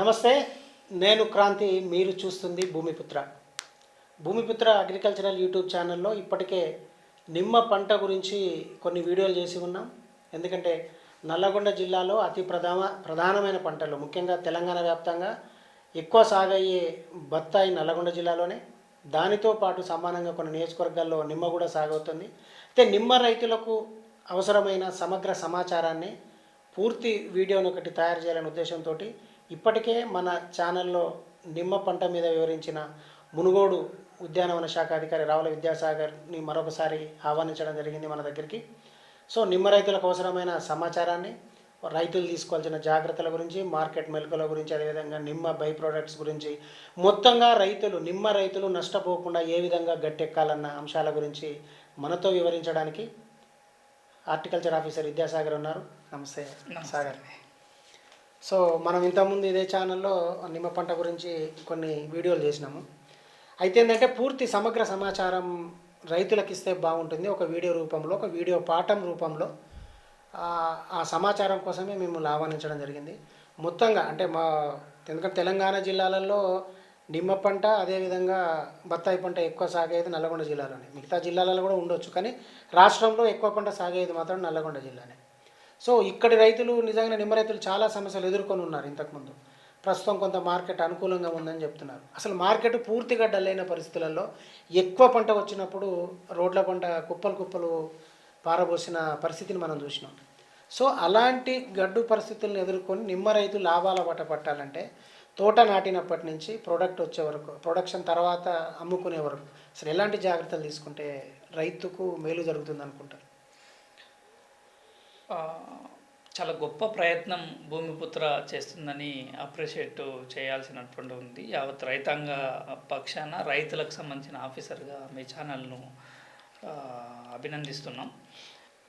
నమస్తే నేను క్రాంతి మీరు చూస్తుంది భూమిపుత్ర. భూమిపుత్ర అగ్రికల్చరల్ యూట్యూబ్ ఛానల్లో ఇప్పటికే నిమ్మ పంట గురించి కొన్ని వీడియోలు చేసి ఉన్నాం. ఎందుకంటే నల్లగొండ జిల్లాలో అతి ప్రధాన ప్రధానమైన పంటలు ముఖ్యంగా తెలంగాణ వ్యాప్తంగా ఎక్కువ సాగయ్యే బత్తాయి నల్లగొండ జిల్లాలోనే. దానితో పాటు సమానంగా కొన్ని నియోజకవర్గాల్లో నిమ్మ కూడా సాగవుతుంది. అయితే నిమ్మ రైతులకు అవసరమైన సమగ్ర సమాచారాన్ని పూర్తి వీడియోని ఒకటి తయారు చేయాలనే ఉద్దేశంతో ఇప్పటికే మన ఛానల్లో నిమ్మ పంట మీద వివరించిన మునుగోడు ఉద్యానవన శాఖ అధికారి రావుల విద్యాసాగర్ని మరొకసారి ఆహ్వానించడం జరిగింది మన దగ్గరికి. సో నిమ్మ రైతులకు అవసరమైన సమాచారాన్ని రైతులు తీసుకోవాల్సిన జాగ్రత్తల గురించి మార్కెట్ మెలకుల గురించి అదేవిధంగా నిమ్మ బై ప్రోడక్ట్స్ గురించి మొత్తంగా రైతులు నిమ్మ రైతులు నష్టపోకుండా ఏ విధంగా గట్టెక్కాలన్న అంశాల గురించి మనతో వివరించడానికి హార్టికల్చర్ ఆఫీసర్ విద్యాసాగర్ ఉన్నారు. నమస్తే. సాగర్ సో మనం ఇంతకుముందు ఇదే ఛానల్లో నిమ్మ పంట గురించి కొన్ని వీడియోలు చేసినాము. అయితే ఏంటంటే పూర్తి సమగ్ర సమాచారం రైతులకు ఇస్తే బాగుంటుంది. ఒక వీడియో రూపంలో ఒక వీడియో పాఠం రూపంలో ఆ సమాచారం కోసమే మేము ఆహ్వానించడం జరిగింది. మొత్తంగా అంటే మా ఎందుకంటే తెలంగాణ జిల్లాలలో నిమ్మ పంట అదేవిధంగా బత్తాయి పంట ఎక్కువ సాగేది నల్లగొండ జిల్లాలోనే. మిగతా జిల్లాలలో కూడా ఉండొచ్చు కానీ రాష్ట్రంలో ఎక్కువ పంట సాగేది మాత్రం నల్లగొండ జిల్లానే. సో ఇక్కడి రైతులు నిజంగా నిమ్మ రైతులు చాలా సమస్యలు ఎదుర్కొని ఉన్నారు ఇంతకుముందు. ప్రస్తుతం కొంత మార్కెట్ అనుకూలంగా ఉందని చెప్తున్నారు. అసలు మార్కెట్ పూర్తిగా డల్ అయిన పరిస్థితులలో ఎక్కువ పంట వచ్చినప్పుడు రోడ్ల పంట కుప్పలు కుప్పలు పారబోసిన పరిస్థితిని మనం చూసినాం. సో అలాంటి గడ్డు పరిస్థితులను ఎదుర్కొని నిమ్మ రైతు లాభాల పట్ట పట్టాలంటే తోట నాటినప్పటి నుంచి ప్రోడక్ట్ వచ్చే వరకు ప్రొడక్షన్ తర్వాత అమ్ముకునే వరకు అసలు ఎలాంటి జాగ్రత్తలు తీసుకుంటే రైతుకు మేలు జరుగుతుంది అనుకుంటారు? చాలా గొప్ప ప్రయత్నం భూమిపుత్ర చేస్తుందని అప్రిషియేట్ చేయాల్సినటువంటి ఉంది. యావత్ రైతాంగ పక్షాన రైతులకు సంబంధించిన ఆఫీసర్గా మీ ఛానల్ను అభినందిస్తున్నాం.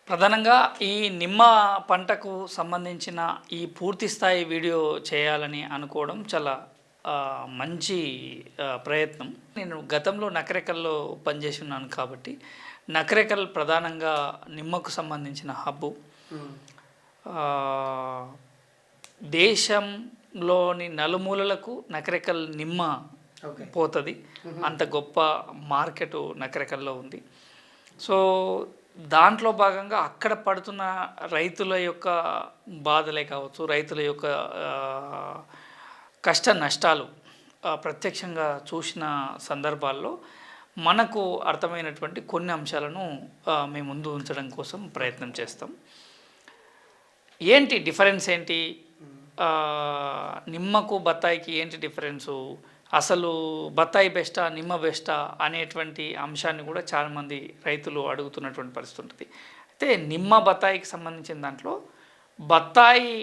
ప్రధానంగా ఈ నిమ్మ పంటకు సంబంధించిన ఈ పూర్తి స్థాయి వీడియో చేయాలని అనుకోవడం చాలా మంచి ప్రయత్నం. నేను గతంలో నకరేకల్లో పనిచేసి ఉన్నాను కాబట్టి నకరేకల్ ప్రధానంగా నిమ్మకు సంబంధించిన హబ్బు దేశంలోని నలుమూలలకు నకరేకల్ నిమ్మ పోతుంది. అంత గొప్ప మార్కెట్ నకరేకల్లో ఉంది. సో దాంట్లో భాగంగా అక్కడ పడుతున్న రైతుల యొక్క బాధలే కావచ్చు రైతుల యొక్క కష్ట నష్టాలు ప్రత్యక్షంగా చూసిన సందర్భాల్లో మనకు అర్థమైనటువంటి కొన్ని అంశాలను మేము ముందు ఉంచడం కోసం ప్రయత్నం చేస్తాం. ఏంటి డిఫరెన్స్ ఏంటి? నిమ్మకు బత్తాయికి ఏంటి డిఫరెన్సు? అసలు బత్తాయి బెస్టా నిమ్మ బెస్టా అనేటువంటి అంశాన్ని కూడా చాలామంది రైతులు అడుగుతున్నటువంటి పరిస్థితి ఉంటుంది. అయితే నిమ్మ బత్తాయికి సంబంధించిన దాంట్లో బత్తాయి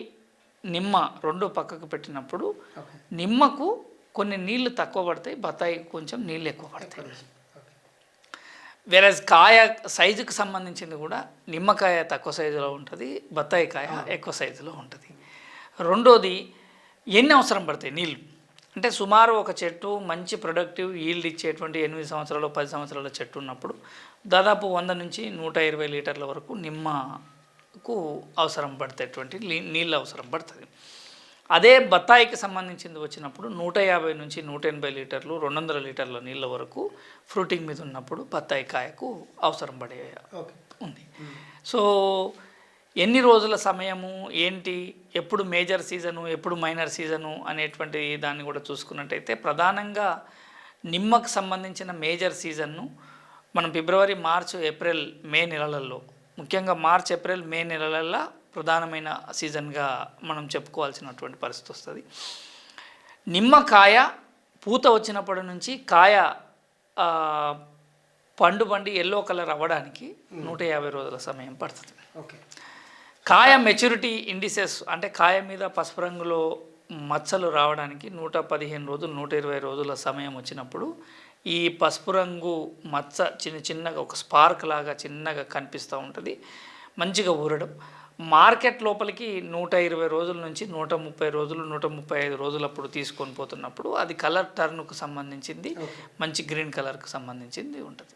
నిమ్మ రెండు పక్కకు పెట్టినప్పుడు నిమ్మకు కొన్ని నీళ్ళు తక్కువ పడతాయి బత్తాయికి కొంచెం నీళ్ళు ఎక్కువ పడతాయి. వెరస్ కాయ సైజుకి సంబంధించింది కూడా నిమ్మకాయ తక్కువ సైజులో ఉంటుంది బత్తాయి కాయ ఎక్కువ సైజులో ఉంటుంది. రెండోది ఎన్ని అవసరం పడతాయి? నీళ్ళు. అంటే సుమారు ఒక చెట్టు మంచి ప్రొడక్టివ్ ఈల్డ్ ఇచ్చేటువంటి ఎనిమిది సంవత్సరాలు పది సంవత్సరాల చెట్టు ఉన్నప్పుడు దాదాపు వంద నుంచి నూట ఇరవై లీటర్ల వరకు నిమ్మకు అవసరం నీ- నీళ్ళు అవసరం పడుతుంది. అదే బత్తాయికి సంబంధించింది వచ్చినప్పుడు నూట యాభై నుంచి నూట ఎనభై లీటర్లు రెండు వందల లీటర్ల నీళ్ళ వరకు ఫ్రూటింగ్ మీద ఉన్నప్పుడు బత్తాయి కాయకు అవసరం పడే ఓకే. ఉంది. సో ఎన్ని రోజుల సమయము? ఏంటి? ఎప్పుడు మేజర్ సీజను ఎప్పుడు మైనర్ సీజను అనేటువంటి దాన్ని కూడా చూసుకున్నట్టయితే ప్రధానంగా నిమ్మకు సంబంధించిన మేజర్ సీజన్ను మనం ఫిబ్రవరి మార్చ్ ఏప్రిల్ మే నెలలలో ముఖ్యంగా మార్చ్ ఏప్రిల్ మే నెలలలో ప్రధానమైన సీజన్గా మనం చెప్పుకోవాల్సినటువంటి పరిస్థితి వస్తుంది. నిమ్మకాయ పూత వచ్చినప్పటి నుంచి కాయ పండు పండి ఎల్లో కలర్ అవ్వడానికి నూట యాభై రోజుల సమయం పడుతుంది. ఓకే. కాయ మెచ్యూరిటీ ఇండిసెస్ అంటే కాయ మీద పసుపు రంగులో మచ్చలు రావడానికి నూట పదిహేను రోజులు నూట ఇరవై రోజుల సమయం వచ్చినప్పుడు ఈ పసుపు రంగు మచ్చ చిన్న చిన్నగా ఒక స్పార్క్ లాగా చిన్నగా కనిపిస్తూ ఉంటుంది. మంచిగా ఊరడం. మార్కెట్ లోపలికి నూట ఇరవై రోజుల నుంచి నూట ముప్పై రోజులు నూట ముప్పై ఐదు రోజులప్పుడు తీసుకొని పోతున్నప్పుడు అది కలర్ టర్న్కు సంబంధించింది మంచి గ్రీన్ కలర్కి సంబంధించింది ఉంటుంది.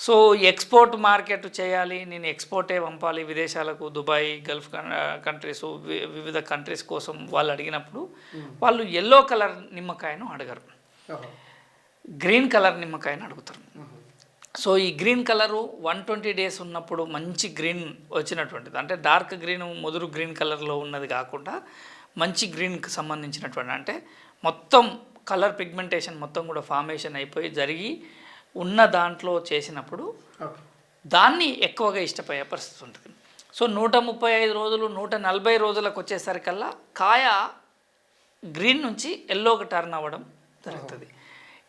సో ఎక్స్పోర్ట్ మార్కెట్ చేయాలి నేను ఎక్స్పోర్టే పంపాలి విదేశాలకు దుబాయ్ గల్ఫ్ కంట్రీస్ వివిధ కంట్రీస్ కోసం వాళ్ళు అడిగినప్పుడు వాళ్ళు ఎల్లో కలర్ నిమ్మకాయను అడగరు. గ్రీన్ కలర్ నిమ్మకాయను అడుగుతారు. సో ఈ green colour one twenty days ఉన్నప్పుడు మంచి గ్రీన్ వచ్చినటువంటిది. అంటే డార్క్ గ్రీన్ ముదురు గ్రీన్ కలర్లో ఉన్నది కాకుండా మంచి గ్రీన్కి సంబంధించినటువంటి అంటే మొత్తం కలర్ పిగ్మెంటేషన్ మొత్తం కూడా ఫార్మేషన్ అయిపోయి జరిగి ఉన్న దాంట్లో చేసినప్పుడు దాన్ని ఎక్కువగా ఇష్టపడే పరిస్థితి ఉంటుంది. సో నూట ముప్పై ఐదు రోజులు నూట నలభై రోజులకు వచ్చేసరికల్లా కాయ గ్రీన్ నుంచి ఎల్లోకి టర్న్ అవ్వడం జరుగుతుంది.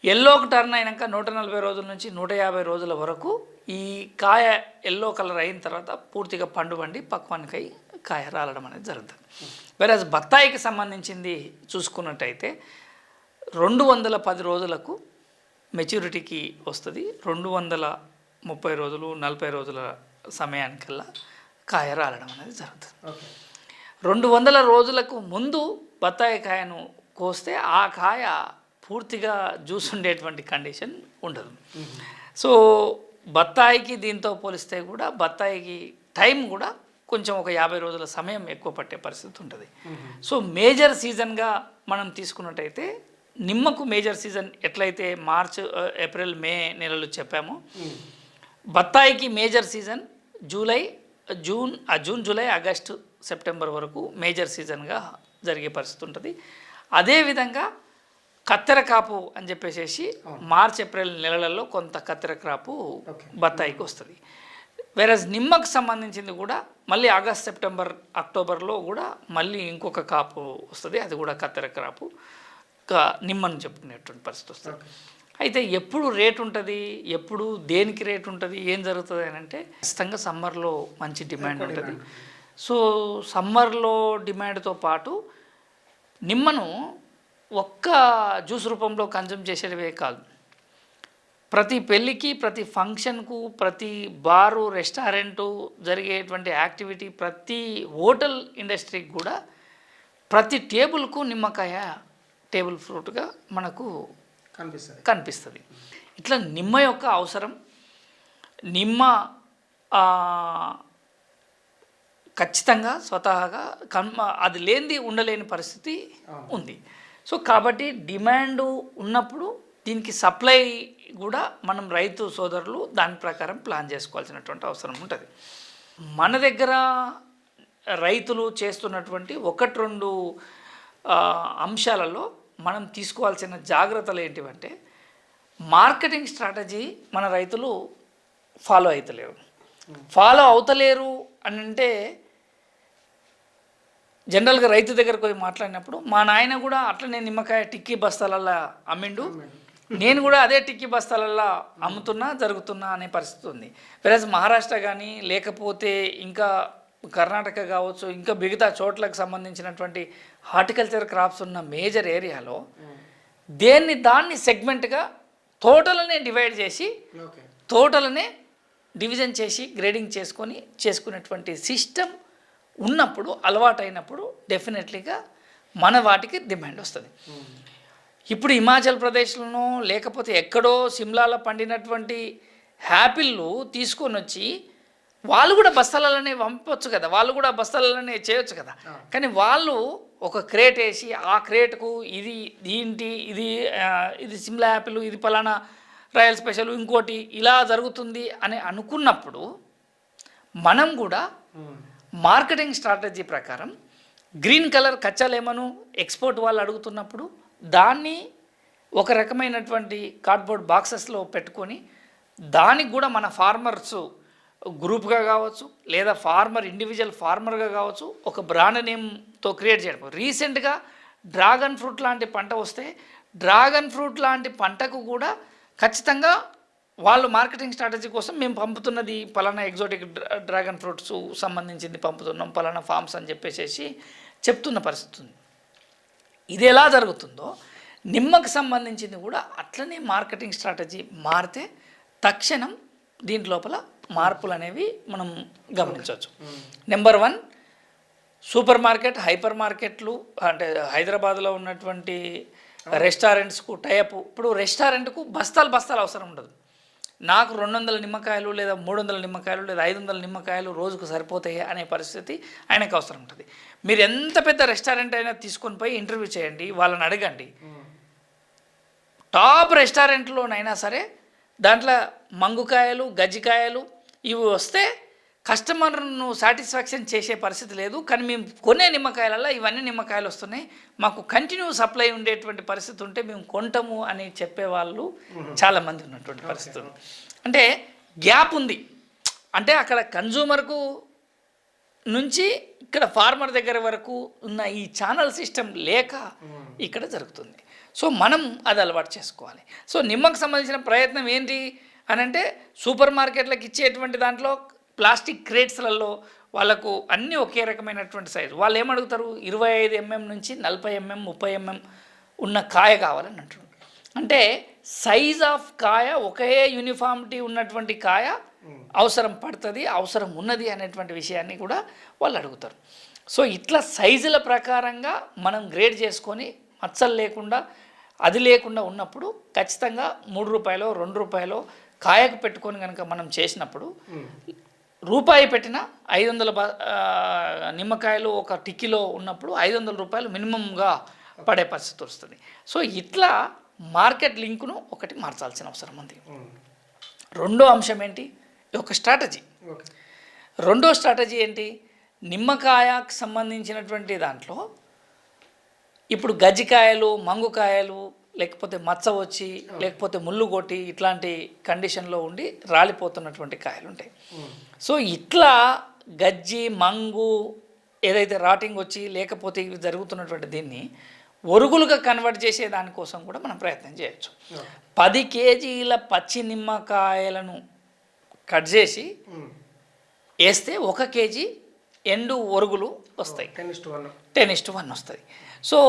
ఎల్లోకి టర్న్ అయినాక నూట నలభై రోజుల నుంచి నూట యాభై రోజుల వరకు ఈ కాయ ఎల్లో కలర్ అయిన తర్వాత పూర్తిగా పండు పండి పక్వానికై కాయ రాలడం అనేది జరుగుతుంది. వెరాజ్ బత్తాయికి సంబంధించింది చూసుకున్నట్టయితే రెండు వందల పది రోజులకు మెచ్యూరిటీకి వస్తుంది. రెండు వందల ముప్పై రోజులు నలభై రోజుల సమయానికల్లా కాయ రాలడం అనేది జరుగుతుంది. రెండు వందల రోజులకు ముందు బత్తాయి కాయను కోస్తే ఆ కాయ పూర్తిగా జ్యూస్ ఉండేటువంటి కండిషన్ ఉండదు. సో బత్తాయికి దీంతో పోలిస్తే కూడా బత్తాయికి టైం కూడా కొంచెం ఒక యాభై రోజుల సమయం ఎక్కువ పట్టే పరిస్థితి ఉంటుంది. సో మేజర్ సీజన్గా మనం తీసుకున్నట్టయితే నిమ్మకు మేజర్ సీజన్ ఎట్లయితే మార్చ్ ఏప్రిల్ మే నెలలు చెప్పామో బత్తాయికి మేజర్ సీజన్ జూలై జూన్ ఆ జూన్ జూలై ఆగస్టు సెప్టెంబర్ వరకు మేజర్ సీజన్గా జరిగే పరిస్థితి ఉంటుంది. అదేవిధంగా కత్తెర కాపు అని చెప్పేసి మార్చ్ ఏప్రిల్ నెలలలో కొంత కత్తెర Okay. బత్తాయికి వస్తుంది. వేరస్ నిమ్మకు సంబంధించింది కూడా మళ్ళీ ఆగస్ట్ సెప్టెంబర్ అక్టోబర్లో కూడా మళ్ళీ ఇంకొక కాపు వస్తుంది. అది కూడా కత్తెర క్రాపు కా- నిమ్మని చెప్పుకునేటువంటి పరిస్థితి వస్తుంది. అయితే ఎప్పుడు రేట్ ఉంటుంది? ఎప్పుడు దేనికి రేట్ ఉంటుంది? ఏం జరుగుతుంది అని అంటే ఖచ్చితంగా సమ్మర్లో మంచి డిమాండ్ ఉంటుంది. సో సమ్మర్లో డిమాండ్తో పాటు నిమ్మను ఒక్క జ్యూస్ రూపంలో కన్జ్యూమ్ చేసేటివే కాదు. ప్రతి పెళ్ళికి ప్రతి ఫంక్షన్కు ప్రతి బారు రెస్టారెంటు జరిగేటువంటి యాక్టివిటీ ప్రతి హోటల్ ఇండస్ట్రీకి కూడా ప్రతి టేబుల్కు నిమ్మకాయ టేబుల్ ఫ్రూట్గా మనకు కనిపిస్తుంది. కనిపిస్తుంది. ఇట్లా నిమ్మ యొక్క అవసరం నిమ్మ ఖచ్చితంగా స్వతహాగా కన్మ అది లేనిది ఉండలేని పరిస్థితి ఉంది. సో కాబట్టి డిమాండ్ ఉన్నప్పుడు దీనికి సప్లై కూడా మనం రైతు సోదరులు దాని ప్రకారం ప్లాన్ చేసుకోవాల్సినటువంటి అవసరం ఉంటుంది. మన దగ్గర రైతులు చేస్తున్నటువంటి ఒకటి రెండు అంశాలలో మనం తీసుకోవాల్సిన జాగ్రత్తలు ఏంటివంటే మార్కెటింగ్ స్ట్రాటజీ మన రైతులు ఫాలో అవుతలేరు ఫాలో అవుతలేరు అని అంటే జనరల్గా రైతు దగ్గరకు పోయి మాట్లాడినప్పుడు మా నాయన కూడా అట్లనే నిమ్మకాయ టిక్కీ బస్తాలల్లా అమ్మిండు. నేను కూడా అదే టిక్కీ బస్తాలల్లా అమ్ముతున్నా జరుగుతున్నా అనే పరిస్థితి ఉంది. వెరస్ మహారాష్ట్ర కానీ లేకపోతే ఇంకా కర్ణాటక కావచ్చు ఇంకా మిగతా చోట్లకు సంబంధించినటువంటి హార్టికల్చర్ క్రాప్స్ ఉన్న మేజర్ ఏరియాలో దేన్ని దాన్ని సెగ్మెంట్గా తోటలనే డివైడ్ చేసి తోటలనే డివిజన్ చేసి గ్రేడింగ్ చేసుకొని చేసుకునేటువంటి సిస్టమ్ ఉన్నప్పుడు అలవాటైనప్పుడు డెఫినెట్లీగా మన వాటికి డిమాండ్ వస్తుంది. ఇప్పుడు హిమాచల్ ప్రదేశ్లోనో లేకపోతే ఎక్కడో సిమ్లాలో పండినటువంటి హ్యాపిల్లు తీసుకొని వచ్చి వాళ్ళు కూడా బస్తాలలోనే పంపొచ్చు కదా వాళ్ళు కూడా బస్తాలలోనే చేయొచ్చు కదా. కానీ వాళ్ళు ఒక క్రేట్ వేసి ఆ క్రేట్కు ఇది ఏంటి ఇది ఇది సిమ్లా యాపిల్ ఇది పలానా రాయల్ స్పెషల్ ఇంకోటి ఇలా జరుగుతుంది అని అనుకున్నప్పుడు మనం కూడా మార్కెటింగ్ స్ట్రాటజీ ప్రకారం గ్రీన్ కలర్ కచ్చా లెమను ఎక్స్పోర్ట్ వాళ్ళు అడుగుతున్నప్పుడు దాన్ని ఒక రకమైనటువంటి కార్డ్బోర్డ్ బాక్సెస్లో పెట్టుకొని దానికి కూడా మన ఫార్మర్స్ గ్రూప్గా కావచ్చు లేదా ఫార్మర్ ఇండివిజువల్ ఫార్మర్గా కావచ్చు ఒక బ్రాండ్ నేమ్తో క్రియేట్ చేయడం. రీసెంట్గా డ్రాగన్ ఫ్రూట్ లాంటి పంట వస్తే డ్రాగన్ ఫ్రూట్ లాంటి పంటకు కూడా ఖచ్చితంగా వాళ్ళు మార్కెటింగ్ స్ట్రాటజీ కోసం మేము పంపుతున్నది పలానా ఎగ్జాటిక్ డ్రాగన్ ఫ్రూట్స్ సంబంధించింది పంపుతున్నాం పలానా ఫార్మ్స్ అని చెప్పేసి చెప్తున్న పరిస్థితి ఉంది. ఇది ఎలా జరుగుతుందో నిమ్మకు సంబంధించింది కూడా అట్లనే మార్కెటింగ్ స్ట్రాటజీ మారితే తక్షణం దీంట్ లోపల మార్పులు అనేవి మనం గమనించవచ్చు. Number one supermarket hyper మార్కెట్లు అంటే హైదరాబాద్లో ఉన్నటువంటి రెస్టారెంట్స్కు టైప్ ఇప్పుడు రెస్టారెంట్కు బస్తాలు బస్తాలు అవసరం ఉండదు. నాకు రెండు వందల నిమ్మకాయలు లేదా మూడు వందల నిమ్మకాయలు లేదా ఐదు వందల నిమ్మకాయలు రోజుకు సరిపోతాయి అనే పరిస్థితి ఆయనకు అవసరం ఉంటుంది. మీరు ఎంత పెద్ద రెస్టారెంట్ అయినా తీసుకొని పోయి ఇంటర్వ్యూ చేయండి వాళ్ళని అడగండి. టాప్ రెస్టారెంట్లోనైనా సరే దాంట్లో మంగుకాయలు గజ్జికాయలు ఇవి వస్తే కస్టమర్ను సాటిస్ఫాక్షన్ చేసే పరిస్థితి లేదు. కానీ మేము కొనే నిమ్మకాయలలో ఇవన్నీ నిమ్మకాయలు వస్తున్నాయి. మాకు కంటిన్యూ సప్లై ఉండేటువంటి పరిస్థితి ఉంటే మేము కొంటాము అని చెప్పేవాళ్ళు చాలామంది ఉన్నటువంటి పరిస్థితి అంటే గ్యాప్ ఉంది. అంటే అక్కడ కన్జ్యూమర్కు నుంచి ఇక్కడ ఫార్మర్ దగ్గర వరకు ఉన్న ఈ ఛానల్ సిస్టమ్ లేక ఇక్కడ జరుగుతుంది. సో మనం అది అలవాటు చేసుకోవాలి. సో నిమ్మకు సంబంధించిన ప్రయత్నం ఏంటి అని అంటే సూపర్ మార్కెట్లకు ఇచ్చేటువంటి దాంట్లో ప్లాస్టిక్ క్రేట్స్లలో వాళ్ళకు అన్నీ ఒకే రకమైనటువంటి సైజు. వాళ్ళు ఏమడుగుతారు ఇరవై ఐదు ఎంఎం నుంచి నలభై ఎంఎం ముప్పై ఎంఎం ఉన్న కాయ కావాలని అంటున్నారు. అంటే సైజ్ ఆఫ్ కాయ ఒకే యూనిఫామిటీ ఉన్నటువంటి కాయ అవసరం పడుతుంది అవసరం ఉన్నది అనేటువంటి విషయాన్ని కూడా వాళ్ళు అడుగుతారు సో ఇట్లా సైజుల ప్రకారంగా మనం గ్రేడ్ చేసుకొని మచ్చలు లేకుండా అది లేకుండా ఉన్నప్పుడు ఖచ్చితంగా మూడు రూపాయలు రెండు రూపాయలు కాయకు పెట్టుకొని కనుక మనం చేసినప్పుడు రూపాయి పెట్టిన ఐదు వందల నిమ్మకాయలు ఒక టిక్కిలో ఉన్నప్పుడు ఐదు వందల రూపాయలు మినిమంగా పడే పరిస్థితి వస్తుంది. సో ఇట్లా మార్కెట్ లింకును ఒకటి మార్చాల్సిన అవసరం ఉంది. రెండో అంశం ఏంటి? ఒక స్ట్రాటజీ. రెండో స్ట్రాటజీ ఏంటి? నిమ్మకాయకు సంబంధించినటువంటి దాంట్లో ఇప్పుడు గజ్జికాయలు మంగుకాయలు లేకపోతే మచ్చ వచ్చి లేకపోతే ముళ్ళు కొట్టి ఇట్లాంటి కండిషన్లో ఉండి రాలిపోతున్నటువంటి కాయలు ఉంటాయి సో ఇట్లా గజ్జి మంగు ఏదైతే రాటింగ్ వచ్చి లేకపోతే ఇవి జరుగుతున్నటువంటి దీన్ని ఒరుగులుగా కన్వర్ట్ చేసే దానికోసం కూడా మనం ప్రయత్నం చేయొచ్చు. పది కేజీల పచ్చి నిమ్మకాయలను కట్ చేసి వేస్తే ఒక కేజీ ఎండు ఒరుగులు వస్తాయి. Ten is one ten is to one వస్తుంది సో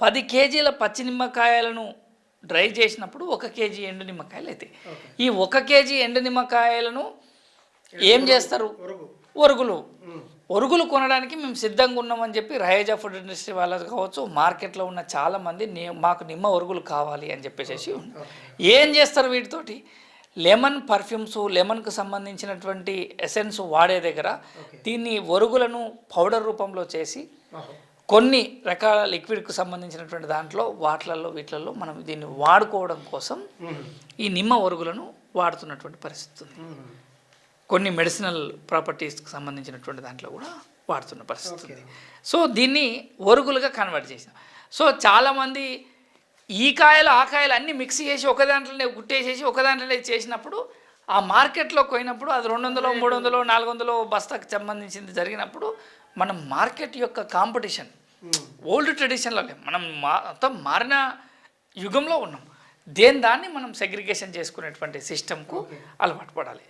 పది కేజీల పచ్చి నిమ్మకాయలను డ్రై చేసినప్పుడు ఒక కేజీ ఎండు నిమ్మకాయలు అవుతాయి ఈ ఒక కేజీ ఎండు నిమ్మకాయలను ఏం చేస్తారు? ఒరుగులు. ఒరుగులు కొనడానికి మేము సిద్ధంగా ఉన్నామని చెప్పి రహేజా ఫుడ్ ఇండస్ట్రీ వాళ్ళది కావచ్చు మార్కెట్లో ఉన్న చాలామంది మాకు నిమ్మ ఒరుగులు కావాలి అని చెప్పేసి. ఏం చేస్తారు వీటితోటి? లెమన్ పర్ఫ్యూమ్స్ లెమన్కు సంబంధించినటువంటి ఎసెన్స్ వాడే దగ్గర దీన్ని ఒరుగులను పౌడర్ రూపంలో చేసి కొన్ని రకాల లిక్విడ్కు సంబంధించినటువంటి దాంట్లో వాటిలలో వీటిలలో మనం దీన్ని వాడుకోవడం కోసం ఈ నిమ్మ ఒరుగులను వాడుతున్నటువంటి పరిస్థితి ఉంది. కొన్ని మెడిసినల్ ప్రాపర్టీస్కి సంబంధించినటువంటి దాంట్లో కూడా వాడుతున్న పరిస్థితి ఉంది. సో దీన్ని ఒరుగులుగా కన్వర్ట్ చేసాం సో చాలామంది ఈ కాయలు ఆ కాయలు అన్నీ మిక్స్ చేసి ఒక దాంట్లోనే గుట్టేసేసి ఒక దాంట్లోనే చేసినప్పుడు ఆ మార్కెట్లో పోయినప్పుడు అది రెండు వందలు మూడు వందలు నాలుగు వందలు బస్తాకు సంబంధించింది జరిగినప్పుడు మనం మార్కెట్ యొక్క కాంపిటీషన్ ఓల్డ్ ట్రెడిషన్లో లేం. మనం మా మొత్తం మారిన యుగంలో ఉన్నాం. దేని దాన్ని మనం సెగ్రిగేషన్ చేసుకునేటువంటి సిస్టమ్కు అలవాటు పడాలి.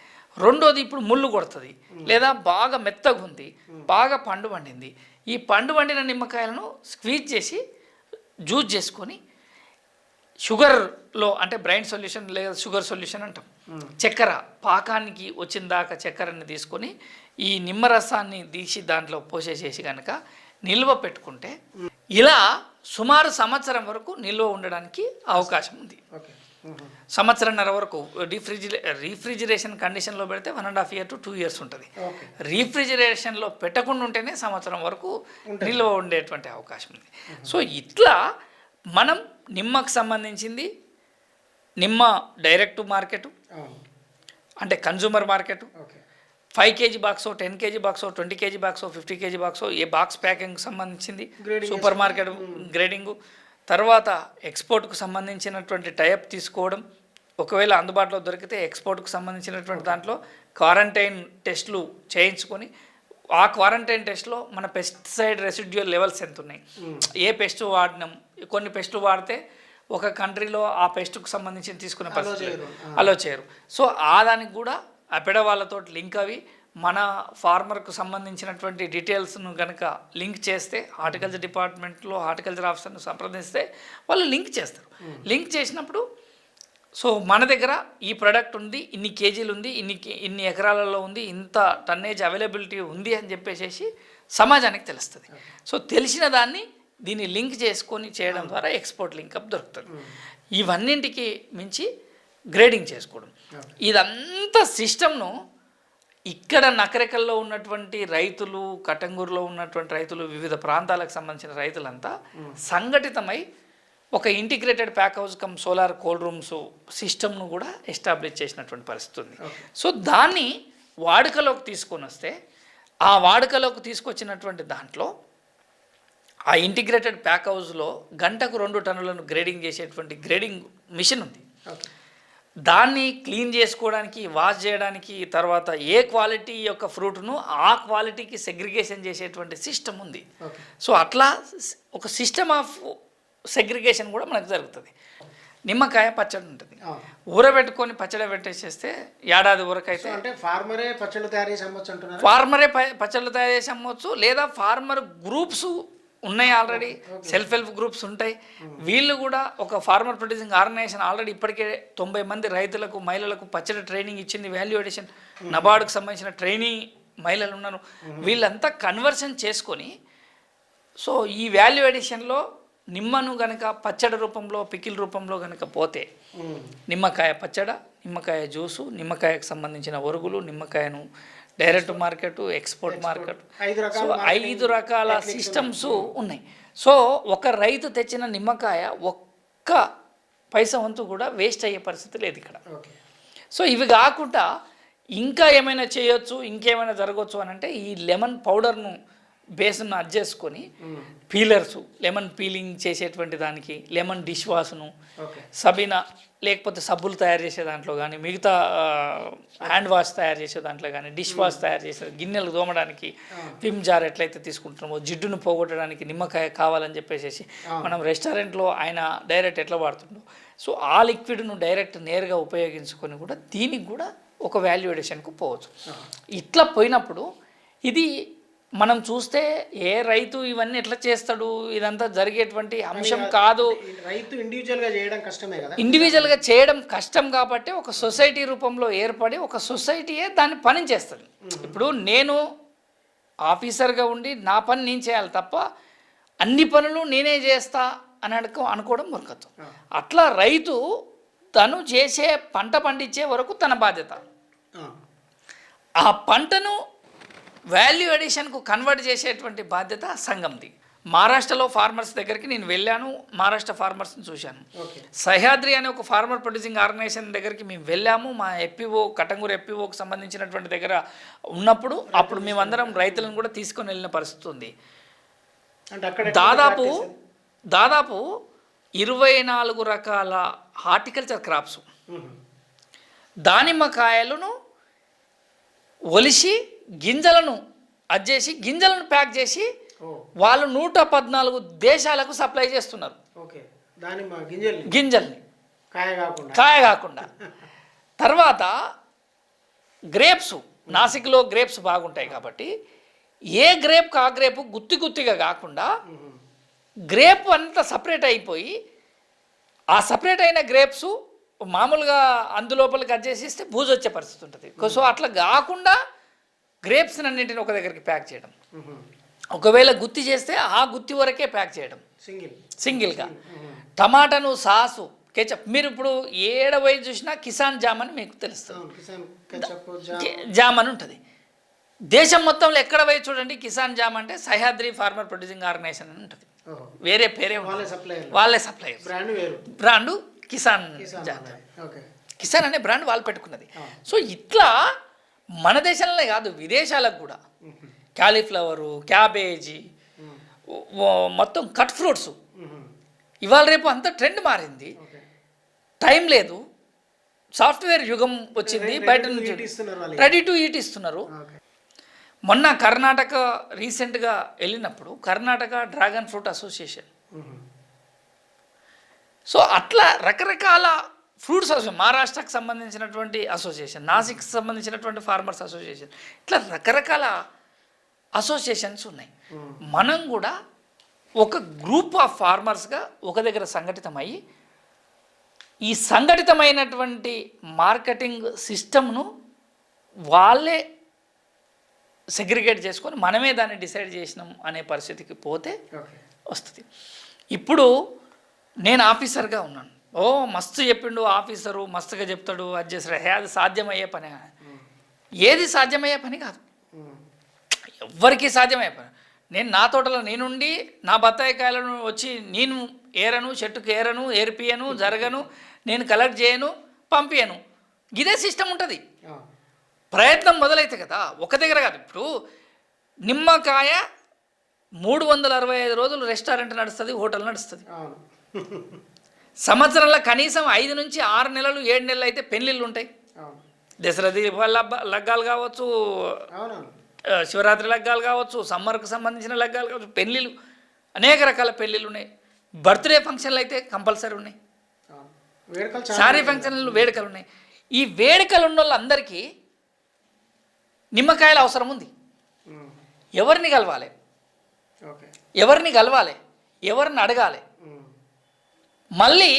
రెండోది ఇప్పుడు ముళ్ళు కొడుతుంది. లేదా బాగా మెత్తగా ఉంది బాగా పండు పండింది. ఈ పండు పండిన నిమ్మకాయలను స్క్వీజ్ చేసి జ్యూస్ చేసుకొని షుగర్లో అంటే బ్రైన్ సొల్యూషన్ లేదా షుగర్ సొల్యూషన్ అంటాం. చక్కెర పాకానికి వచ్చిన దాకా చక్కెరని తీసుకొని ఈ నిమ్మరసాన్ని తీసి దాంట్లో పోసేసేసి కనుక నిల్వ పెట్టుకుంటే ఇలా సుమారు సంవత్సరం వరకు నిల్వ ఉండడానికి అవకాశం ఉంది. సంవత్సరంన్నర వరకు రీఫ్రిజిరే రీఫ్రిజిరేషన్ కండిషన్లో పెడితే one and half year to two years ఉంటుంది. రీఫ్రిజిరేషన్లో పెట్టకుండా ఉంటేనే సంవత్సరం వరకు నిల్వ ఉండేటువంటి అవకాశం ఉంది. సో ఇట్లా మనం నిమ్మకు సంబంధించింది నిమ్మ డైరెక్ట్ మార్కెట్ అంటే consumer market okay. Five KG box ten KG box twenty KG box fifty KG box a box packing సంబంధించింది? Supermarket grading. తర్వాత ఎక్స్పోర్ట్కు సంబంధించినటువంటి టైప్ తీసుకోవడం. ఒకవేళ అందుబాటులో దొరికితే ఎక్స్పోర్ట్కు సంబంధించినటువంటి దాంట్లో క్వారంటైన్ టెస్టులు చేయించుకొని ఆ క్వారంటైన్ టెస్ట్లో మన పెస్టిసైడ్ రెసిడ్యూల్ లెవెల్స్ ఎంత ఉన్నాయి ఏ పెస్ట్ వాడినాం? కొన్ని పెస్టులు వాడితే ఒక కంట్రీలో ఆ పెస్ట్కు సంబంధించి తీసుకునే పరిస్థితి. అలో చేయరు. సో ఆ దానికి కూడా అపెడ వాళ్ళతో లింక్ అవి. మన ఫార్మర్కు సంబంధించినటువంటి డీటెయిల్స్ను కనుక లింక్ చేస్తే హార్టికల్చర్ డిపార్ట్మెంట్లో హార్టికల్చర్ ఆఫీసర్ను సంప్రదిస్తే వాళ్ళు లింక్ చేస్తారు. లింక్ చేసినప్పుడు సో మన దగ్గర ఈ ప్రోడక్ట్ ఉంది ఇన్ని కేజీలు ఉంది ఇన్ని ఇన్ని ఎకరాలలో ఉంది ఇంత టన్నేజ్ అవైలబిలిటీ ఉంది అని చెప్పేసి సమాజానికి తెలుస్తుంది. సో తెలిసిన దాన్ని దీన్ని లింక్ చేసుకొని చేయడం ద్వారా ఎక్స్పోర్ట్ లింకప్ దొరుకుతుంది. ఇవన్నింటికి మించి గ్రేడింగ్ చేసుకోవడం. ఇదంతా సిస్టమ్ను ఇక్కడ నకరికల్లో ఉన్నటువంటి రైతులు కటంగూరులో ఉన్నటువంటి రైతులు వివిధ ప్రాంతాలకు సంబంధించిన రైతులంతా సంఘటితమై ఒక integrated pack house cum solar cold rooms సిస్టమ్ను కూడా ఎస్టాబ్లిష్ చేసినటువంటి పరిస్థితి ఉంది. సో దాన్ని వాడుకలోకి తీసుకొని వస్తే ఆ వాడుకలోకి తీసుకొచ్చినటువంటి దాంట్లో ఆ ఇంటిగ్రేటెడ్ ప్యాక్ హౌస్లో గంటకు రెండు టన్నులను గ్రేడింగ్ చేసేటువంటి గ్రేడింగ్ మిషన్ ఉంది. దాన్ని క్లీన్ చేసుకోవడానికి వాష్ చేయడానికి తర్వాత ఏ క్వాలిటీ యొక్క ఫ్రూట్ను ఆ క్వాలిటీకి సెగ్రిగేషన్ చేసేటువంటి సిస్టమ్ ఉంది. సో అట్లా ఒక సిస్టమ్ ఆఫ్ సెగ్రిగేషన్ కూడా మనకు జరుగుతుంది. నిమ్మకాయ పచ్చడి ఉంటుంది. ఊరబెట్టుకొని పచ్చడి పెట్టేసేస్తే ఏడాది ఊరకైతే అంటే ఫార్మరే పచ్చళ్ళు తయారు చేసి అమ్మొచ్చు అంటున్నారు? ఫార్మరే ప- పచ్చళ్ళు తయారు చేసి అమ్మవచ్చు లేదా ఫార్మర్ గ్రూప్స్ ఉన్నాయి ఆల్రెడీ సెల్ఫ్ హెల్ప్ గ్రూప్స్ ఉంటాయి. వీళ్ళు కూడా ఒక ఫార్మర్ ప్రొడ్యూసింగ్ ఆర్గనైజేషన్ ఆల్రెడీ ఇప్పటికే తొంభై మంది రైతులకు మహిళలకు పచ్చడి ట్రైనింగ్ ఇచ్చింది. వాల్యూ ఎడిషన్ నబార్డుకు సంబంధించిన ట్రైనింగ్ మహిళలు ఉన్నారు. వీళ్ళంతా కన్వర్షన్ చేసుకొని సో ఈ వాల్యూ ఎడిషన్లో నిమ్మను గనక పచ్చడి రూపంలో పికిల్ రూపంలో గనక పోతే. నిమ్మకాయ పచ్చడ నిమ్మకాయ జ్యూసు నిమ్మకాయకు సంబంధించిన ఒరుగులు నిమ్మకాయను direct market export market. So ఐదు రకాల సిస్టమ్స్ ఉన్నాయి. సో ఒక రైతు తెచ్చిన నిమ్మకాయ ఒక్క పైసా వంతు కూడా వేస్ట్ అయ్యే పరిస్థితి లేదు ఇక్కడ. సో ఇవి కాకుండా ఇంకా ఏమైనా చేయొచ్చు ఇంకేమైనా జరగవచ్చు అని అంటే ఈ లెమన్ పౌడర్ను బేస్ను అడ్ చేసుకొని. పీలర్స్ లెమన్ పీలింగ్ చేసేటువంటి దానికి లెమన్ డిష్ వాష్ను సబీనా లేకపోతే సబ్బులు తయారు చేసే దాంట్లో కానీ మిగతా హ్యాండ్ వాష్ తయారు చేసే దాంట్లో కానీ డిష్ వాష్ తయారు చేసే గిన్నెలు తోమడానికి విమ్ జార్ ఎట్లయితే తీసుకుంటున్నామో జిడ్డును పోగొట్టడానికి నిమ్మకాయ కావాలని చెప్పేసి మనం రెస్టారెంట్లో ఆయన డైరెక్ట్ ఎట్లా వాడుతుండో. సో ఆ లిక్విడ్ను డైరెక్ట్ నేరుగా ఉపయోగించుకొని కూడా దీనికి కూడా ఒక వాల్యూ ఎడిషన్కు పోవచ్చు ఇట్లా పోయినప్పుడు ఇది మనం చూస్తే ఏ రైతు ఇవన్నీ ఎట్లా చేస్తాడు? ఇదంతా జరిగేటువంటి అంశం కాదు. రైతు ఇండివిజువల్గా చేయడం కష్టమే కదా. ఇండివిజువల్గా చేయడం కష్టం కాబట్టి ఒక సొసైటీ రూపంలో ఏర్పడి ఒక సొసైటీయే దాన్ని పని చేస్తుంది. ఇప్పుడు నేను ఆఫీసర్గా ఉండి నా పని నేను చేయాలి తప్ప అన్ని పనులు నేనే చేస్తా అని అనుకో అనుకోవడం మూర్ఖత్వం. అట్లా రైతు తను చేసే పంట పండించే వరకు తన బాధ్యత. ఆ పంటను వాల్యూ ఎడిషన్కు కన్వర్ట్ చేసేటువంటి బాధ్యత సంఘంది. మహారాష్ట్రలో ఫార్మర్స్ దగ్గరికి నేను వెళ్ళాను మహారాష్ట్ర ఫార్మర్స్ని చూశాను. సహ్యాద్రి అనే ఒక ఫార్మర్ ప్రొడ్యూసింగ్ ఆర్గనైజేషన్ దగ్గరికి మేము వెళ్ళాము మా ఎప్పిఓ కటంగూరు ఎప్పిఓకి సంబంధించినటువంటి దగ్గర ఉన్నప్పుడు అప్పుడు మేమందరం రైతులను కూడా తీసుకొని వెళ్ళిన పరిస్థితి ఉంది. దాదాపు దాదాపు ఇరవై నాలుగు రకాల హార్టికల్చర్ క్రాప్స్. ఉమ్. దానిమ్మకాయలను ఒలిసి గింజలను అజ్జేసి గింజలను ప్యాక్ చేసి వాళ్ళు నూట పద్నాలుగు దేశాలకు సప్లై చేస్తున్నారు. గింజల్ని? కాయ కాకుండా. తర్వాత గ్రేప్స్ నాసిక్లో గ్రేప్స్ బాగుంటాయి కాబట్టి ఏ గ్రేప్ ఆ గ్రేపు గుత్తి గుత్తిగా కాకుండా. గ్రేప్ అంతా సపరేట్ అయిపోయి ఆ సపరేట్ అయిన గ్రేప్స్ మామూలుగా అందులోపలికి అడ్జేసిస్తే బూజు వచ్చే పరిస్థితి ఉంటుంది. సో అట్లా కాకుండా గ్రేప్స్ అన్నింటిని ఒక దగ్గరికి ప్యాక్ చేయడం. ఒకవేళ గుత్తి చేస్తే ఆ గుత్తి వరకే ప్యాక్ చేయడం. సింగిల్. సింగిల్గా. టమాటాను సాసు కెచప్. మీరు ఇప్పుడు ఏడవై చూసినా కిసాన్ జామ్ అని మీకు తెలుస్తుంది. జామ్. అని ఉంటుంది. దేశం మొత్తంలో ఎక్కడ పోయి చూడండి కిసాన్ జామ్ అంటే సహ్యాద్రి ఫార్మర్ ప్రొడ్యూసింగ్ ఆర్గనైజేషన్ అని ఉంటుంది. వేరే పేరే వాళ్ళే supply brand Kisan jam. Kisan అనే బ్రాండ్ వాళ్ళు పెట్టుకున్నది. సో ఇట్లా మన దేశంలోనే కాదు విదేశాలకు కూడా. క్యాలీఫ్లవరు క్యాబేజీ మొత్తం కట్ ఫ్రూట్స్. ఇవాళ రేపు అంతా ట్రెండ్ మారింది టైం లేదు సాఫ్ట్వేర్ యుగం వచ్చింది బయట నుంచి. రెడీ టు ఈట్ ఇస్తున్నారు మొన్న కర్ణాటక రీసెంట్గా వెళ్ళినప్పుడు Karnataka dragon fruit association. So అట్లా రకరకాల ఫ్రూట్స్ అసోసియేషన్ మహారాష్ట్రకు సంబంధించినటువంటి అసోసియేషన్ నాసిక్కి సంబంధించినటువంటి ఫార్మర్స్ అసోసియేషన్ ఇట్లా రకరకాల అసోసియేషన్స్ ఉన్నాయి. మనం కూడా ఒక గ్రూప్ ఆఫ్ ఫార్మర్స్గా ఒక దగ్గర సంఘటితమయ్యి ఈ సంఘటితమైనటువంటి మార్కెటింగ్ సిస్టమ్ను వాళ్ళే సెగ్రిగేట్ చేసుకొని మనమే దాన్ని డిసైడ్ చేసినాం అనే పరిస్థితికి పోతే వస్తుంది. ఇప్పుడు నేను ఆఫీసర్గా ఉన్నాను. ఓ మస్తు చెప్పిండు ఆఫీసరు మస్తుగా చెప్తాడు అది చేస్తాడు. హే అది సాధ్యమయ్యే పని. ఏది సాధ్యమయ్యే పని కాదు. ఎవ్వరికీ సాధ్యమయ్యే పని. నేను నా తోటలో నేనుండి నా బత్తాయి కాయలను వచ్చి నేను ఏరను చెట్టుకు ఏరను ఏరిపియను జరగను నేను కలెక్ట్ చేయను పంపియను. ఇదే సిస్టమ్ ఉంటుంది. ప్రయత్నం మొదలైతే కదా ఒక దగ్గర కాదు. ఇప్పుడు నిమ్మకాయ మూడు వందల అరవై ఐదు రోజులు రెస్టారెంట్ నడుస్తుంది హోటల్ నడుస్తుంది. సంవత్సరంలో కనీసం ఐదు నుంచి ఆరు నెలలు ఏడు నెలలు అయితే పెళ్ళిళ్ళు ఉంటాయి. దసరా దీపావళి లబ్బ- లగ్గాలు కావచ్చు శివరాత్రి లగ్గాలు కావచ్చు సమ్మర్కు సంబంధించిన లగ్గాలు కావచ్చు పెళ్ళిళ్ళు అనేక రకాల పెళ్ళిళ్ళు ఉన్నాయి. బర్త్డే ఫంక్షన్లు అయితే కంపల్సరీ ఉన్నాయి. సారీ ఫంక్షన్లు వేడుకలు ఉన్నాయి. ఈ వేడుకలు ఉన్న వాళ్ళందరికీ నిమ్మకాయల అవసరం ఉంది. ఎవరిని కలవాలి? ఎవరిని కలవాలి? ఎవరిని అడగాలి. మళ్ళీ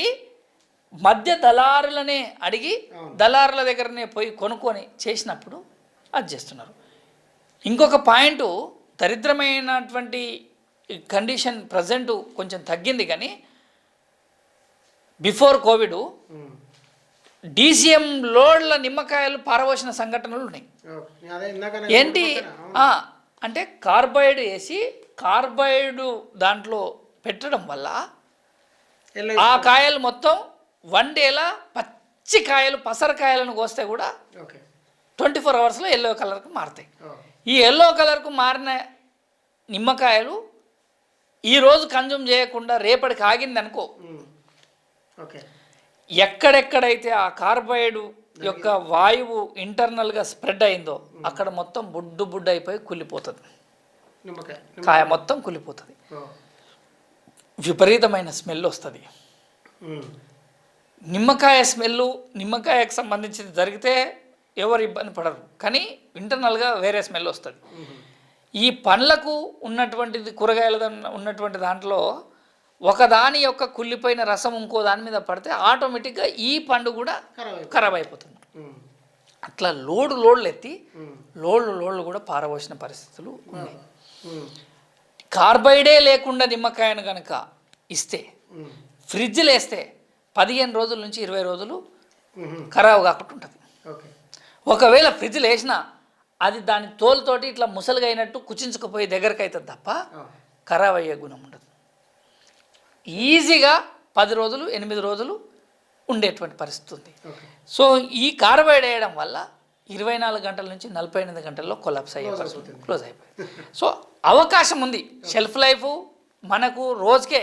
మధ్య దళారులనే అడిగి. దళారుల దగ్గరనే పోయి కొనుక్కొని చేసినప్పుడు అది చేస్తున్నారు. ఇంకొక పాయింట్ దరిద్రమైనటువంటి కండిషన్ ప్రజెంట్ కొంచెం తగ్గింది కానీ బిఫోర్ కోవిడ్. డీసీఎం లోడ్ల నిమ్మకాయలు పారవోసిన సంఘటనలు ఉన్నాయి. ఏంటి? అంటే కార్బైడ్ వేసి కార్బైడ్ దాంట్లో పెట్టడం వల్ల ఆ కాయలు మొత్తం వన్ డేలా పచ్చి కాయలు పసరకాయలను కోస్తే కూడా ట్వంటీ ఫోర్ అవర్స్లో ఎల్లో కలర్కి మారుతాయి. ఈ ఎల్లో కలర్కు మారిన నిమ్మకాయలు ఈరోజు కన్జ్యూమ్ చేయకుండా రేపటికి ఆగింది అనుకో. ఎక్కడెక్కడైతే ఆ కార్బైడ్ యొక్క వాయువు ఇంటర్నల్గా స్ప్రెడ్ అయిందో అక్కడ మొత్తం బుడ్డు బుడ్డు అయిపోయి కుళ్ళిపోతుంది. కాయ మొత్తం కుళ్ళిపోతుంది. విపరీతమైన స్మెల్ వస్తుంది. నిమ్మకాయ స్మెల్ నిమ్మకాయకు సంబంధించింది జరిగితే ఎవరు ఇబ్బంది పడరు కానీ ఇంటర్నల్గా వేరే స్మెల్ వస్తుంది. ఈ పండ్లకు ఉన్నటువంటిది కూరగాయల ఉన్నటువంటి దాంట్లో ఒకదాని యొక్క కుళ్ళిపోయిన రసం ఇంకో దాని మీద పడితే ఆటోమేటిక్గా ఈ పండు కూడా ఖరాబ్ అయిపోతుంది. అట్లా లోడు లోడ్లు ఎత్తి. లోడ్లు లోడ్లు కూడా పారబోసిన పరిస్థితులు ఉన్నాయి. కార్బైడే లేకుండా నిమ్మకాయను కనుక ఇస్తే. ఫ్రిడ్జ్లో వేస్తే పదిహేను రోజుల నుంచి ఇరవై రోజులు. ఖరాబ్ కాకుండా ఉంటుంది ఒకవేళ ఫ్రిడ్జ్లో వేసినా అది దాని తోలుతోటి ఇట్లా ముసలుగా అయినట్టు కుచించుకుపోయి దగ్గరకు అవుతుంది తప్ప. ఖరాబ్ అయ్యే గుణం ఉండదు ఈజీగా పది రోజులు ఎనిమిది రోజులు ఉండేటువంటి పరిస్థితి ఉంది సో ఈ కార్బైడ్ వేయడం వల్ల ఇరవై నాలుగు గంటల నుంచి నలభై ఎనిమిది గంటల్లో కొలాప్స్ అయ్యే. క్లోజ్ అయిపోయింది. సో అవకాశం ఉంది. షెల్ఫ్ లైఫ్ మనకు రోజుకే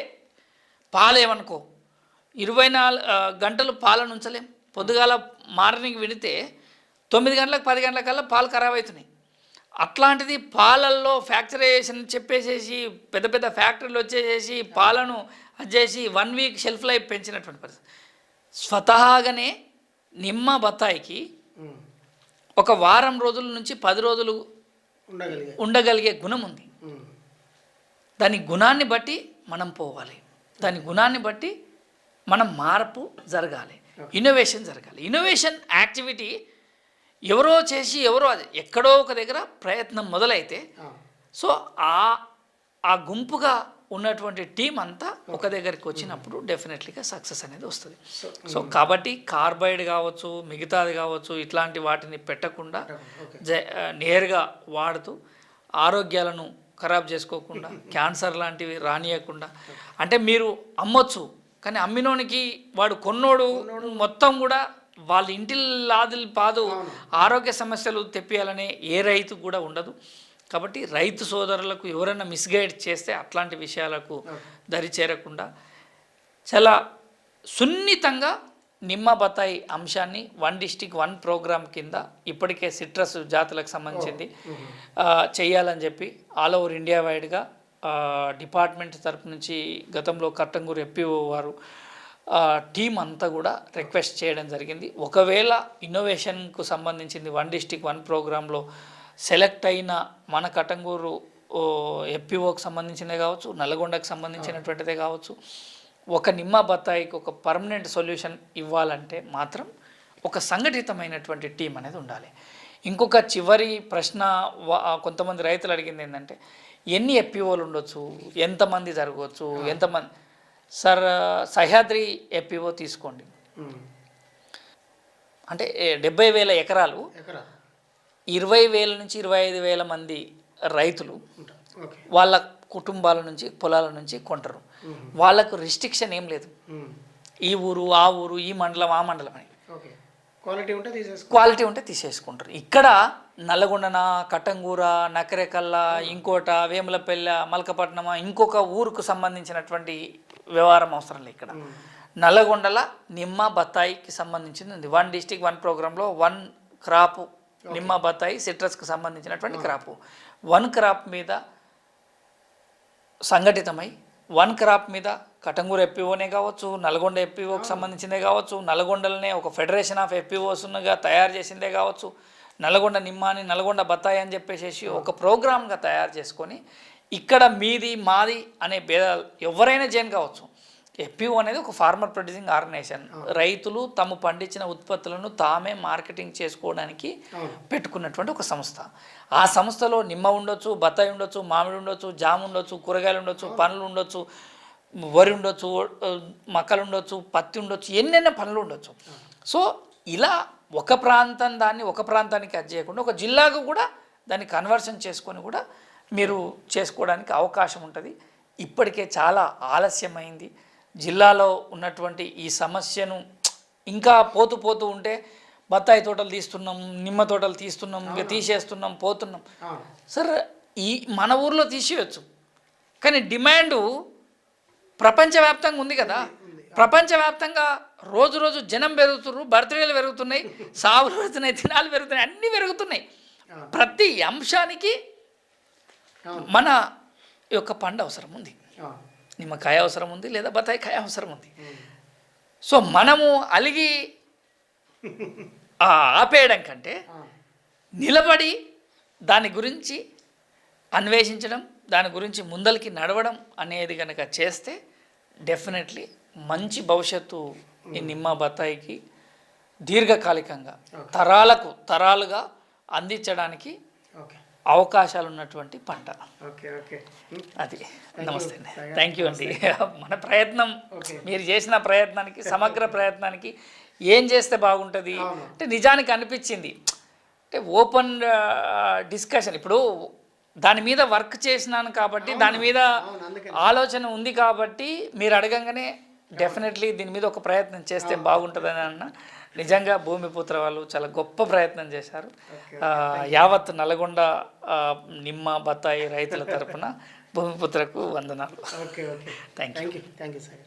పాలేమనుకో ఇరవై నాలుగు గంటలు పాలను ఉంచలేం. పొద్దుగాల మార్నింగ్ విడితే తొమ్మిది గంటలకు పది గంటలకల్లా పాలు ఖరాబ్ అవుతున్నాయి. అట్లాంటిది పాలల్లో ఫ్యాక్చరైజేషన్ చెప్పేసేసి పెద్ద పెద్ద ఫ్యాక్టరీలు వచ్చేసేసి పాలను అది చేసి వన్ వీక్ షెల్ఫ్ లైఫ్ పెంచినటువంటి పరిస్థితి. స్వతహాగానే నిమ్మ బత్తాయికి. ఒక వారం రోజుల నుంచి పది రోజులు ఉండగలిగే ఉండగలిగే గుణం ఉంది. దాని గుణాన్ని బట్టి మనం పోవాలి. దాని గుణాన్ని బట్టి మనం మార్పు జరగాలి. ఇన్నోవేషన్ జరగాలి. ఇన్నోవేషన్ యాక్టివిటీ ఎవరో చేసి ఎవరో అది ఎక్కడో ఒక దగ్గర ప్రయత్నం మొదలైతే. సో ఆ ఆ గుంపుగా ఉన్నటువంటి టీం అంతా ఒక దగ్గరికి వచ్చినప్పుడు డెఫినెట్లీగా సక్సెస్ అనేది వస్తుంది. సో కాబట్టి కార్బైడ్ కావచ్చు మిగతాది కావచ్చు ఇట్లాంటి వాటిని పెట్టకుండా నేరుగా వాడుతూ ఆరోగ్యాలను ఖరాబ్ చేసుకోకుండా క్యాన్సర్ లాంటివి రానియకుండా అంటే మీరు అమ్మొచ్చు కానీ అమ్మినోనికి వాడు కొన్నోడు మొత్తం కూడా వాళ్ళ ఇంటి లాదులు పాదు ఆరోగ్య సమస్యలు తెప్పియాలనే ఏ రైతు కూడా ఉండదు. కాబట్టి రైతు సోదరులకు ఎవరైనా మిస్గైడ్ చేస్తే అట్లాంటి విషయాలకు దరి చేరకుండా చాలా సున్నితంగా నిమ్మ బత్తాయి అంశాన్ని వన్ డిస్టిక్ వన్ ప్రోగ్రామ్ కింద ఇప్పటికే సిట్రస్ జాతులకు సంబంధించింది చేయాలని చెప్పి ఆల్ ఓవర్ ఇండియా వైడ్గా డిపార్ట్మెంట్ తరపు నుంచి గతంలో కట్టంగూరు ఎప్పిఓ వారు టీం అంతా కూడా రిక్వెస్ట్ చేయడం జరిగింది. ఒకవేళ ఇన్నోవేషన్కు సంబంధించింది వన్ డిస్టిక్ వన్ ప్రోగ్రాంలో సెలెక్ట్ అయిన మన కటంగూరు ఎప్పిఓకి సంబంధించినదే కావచ్చు నల్గొండకు సంబంధించినటువంటిదే కావచ్చు ఒక నిమ్మ బత్తాయికి ఒక పర్మనెంట్ సొల్యూషన్ ఇవ్వాలంటే మాత్రం ఒక సంఘటితమైనటువంటి టీం అనేది ఉండాలి. ఇంకొక చివరి ప్రశ్న కొంతమంది రైతులు అడిగింది ఏంటంటే ఎన్ని ఎప్పిఓలు ఉండొచ్చు? ఎంతమంది జరగవచ్చు? ఎంతమంది? సార్ సహ్యాద్రి ఎపిఓ తీసుకోండి. అంటే డెబ్బై వేల ఎకరాలు ఎకరా ఇరవై వేల నుంచి ఇరవై ఐదు వేల మంది రైతులు వాళ్ళ కుటుంబాల నుంచి పొలాల నుంచి కొంటారు. వాళ్ళకు రిస్ట్రిక్షన్ ఏం లేదు. ఈ ఊరు ఆ ఊరు ఈ మండలం ఆ మండలం అని. క్వాలిటీ ఉంటే తీసేసుకో. క్వాలిటీ ఉంటే తీసేసుకుంటారు. ఇక్కడ నల్లగొండన కట్టంగూర నకరేకల్ల ఇంకోట వేములపెల్ల మలకపట్నమ ఇంకొక ఊరుకు సంబంధించినటువంటి వ్యవహారం అవసరం లేదు ఇక్కడ. నల్లగొండల నిమ్మ బత్తాయికి సంబంధించింది ఉంది. వన్ డిస్టిక్ వన్ ప్రోగ్రాంలో వన్ క్రాప్ నిమ్మ బత్తాయి సిట్రస్కి సంబంధించినటువంటి క్రాప్. వన్ క్రాప్ మీద సంఘటితమై వన్ క్రాప్ మీద కటంగూరు ఎఫ్పిఓనే కావచ్చు నల్గొండ ఎఫ్పిఓకి సంబంధించిందే కావచ్చు నల్గొండలనే ఒక ఫెడరేషన్ ఆఫ్ ఎఫ్పిఓస్గా తయారు చేసిందే కావచ్చు నల్గొండ నిమ్మాని నల్గొండ బత్తాయి అని చెప్పేసి ఒక ప్రోగ్రామ్గా తయారు చేసుకొని ఇక్కడ మీది మాది అనే భేదాలు ఎవరైనా చేయని కావచ్చు. ఎఫ్పిఓ అనేది ఒక ఫార్మర్ ప్రొడ్యూసింగ్ ఆర్గనైజేషన్. రైతులు తాము పండించిన ఉత్పత్తులను తామే మార్కెటింగ్ చేసుకోవడానికి పెట్టుకున్నటువంటి ఒక సంస్థ. ఆ సంస్థలో నిమ్మ ఉండొచ్చు బత్తాయి ఉండొచ్చు మామిడి ఉండొచ్చు జామ ఉండొచ్చు కూరగాయలు ఉండొచ్చు పండ్లు ఉండొచ్చు వరి ఉండొచ్చు మక్కలు ఉండొచ్చు పత్తి ఉండొచ్చు ఎన్నెన్న పనులు ఉండొచ్చు. సో ఇలా ఒక ప్రాంతం దాన్ని ఒక ప్రాంతానికి అది చేయకుండా ఒక జిల్లాకు కూడా దాన్ని కన్వర్షన్ చేసుకొని కూడా మీరు చేసుకోవడానికి అవకాశం ఉంటుంది. ఇప్పటికే చాలా ఆలస్యమైంది. జిల్లాలో ఉన్నటువంటి ఈ సమస్యను ఇంకా పోతూ పోతూ ఉంటే బత్తాయి తోటలు తీస్తున్నాం నిమ్మ తోటలు తీస్తున్నాం ఇంకా తీసేస్తున్నాం పోతున్నాం. సార్ ఈ మన ఊర్లో తీసేయచ్చు. కానీ డిమాండు ప్రపంచవ్యాప్తంగా ఉంది కదా. ప్రపంచవ్యాప్తంగా రోజు రోజు జనం పెరుగుతున్నారు బర్త్డేలు పెరుగుతున్నాయి సాగులు పెరుగుతున్నాయి దినాలు పెరుగుతున్నాయి అన్నీ పెరుగుతున్నాయి. ప్రతి అంశానికి మన యొక్క పండు అవసరం ఉంది. నిమ్మకాయ అవసరం ఉంది లేదా బత్తాయి కాయ అవసరం ఉంది. సో మనము అలిగి ఆపేయడం కంటే నిలబడి దాని గురించి అన్వేషించడం దాని గురించి ముందరికి నడవడం అనేది కనుక చేస్తే డెఫినెట్లీ మంచి భవిష్యత్తు ఈ నిమ్మ బత్తాయికి దీర్ఘకాలికంగా తరాలకు తరాలుగా అందించడానికి అవకాశాలు ఉన్నటువంటి పంట. Okay okay. అది. నమస్తే. అండి. థ్యాంక్ యూ అండి. మన ప్రయత్నం. మీరు చేసిన ప్రయత్నానికి సమగ్ర ప్రయత్నానికి ఏం చేస్తే బాగుంటుంది. అంటే నిజానికి అనిపించింది. అంటే ఓపెన్ డిస్కషన్. ఇప్పుడు దాని మీద వర్క్ చేసినాను కాబట్టి దాని మీద ఆలోచన ఉంది కాబట్టి మీరు అడగంగానే డెఫినెట్లీ దీని మీద ఒక ప్రయత్నం చేస్తే బాగుంటుందని అన్న నిజంగా భూమిపుత్ర వాళ్ళు చాలా గొప్ప ప్రయత్నం చేశారు. యావత్ నల్గొండ నిమ్మ బత్తాయి రైతుల తరపున భూమిపుత్రకు వందనాలు. Thank you thank you sir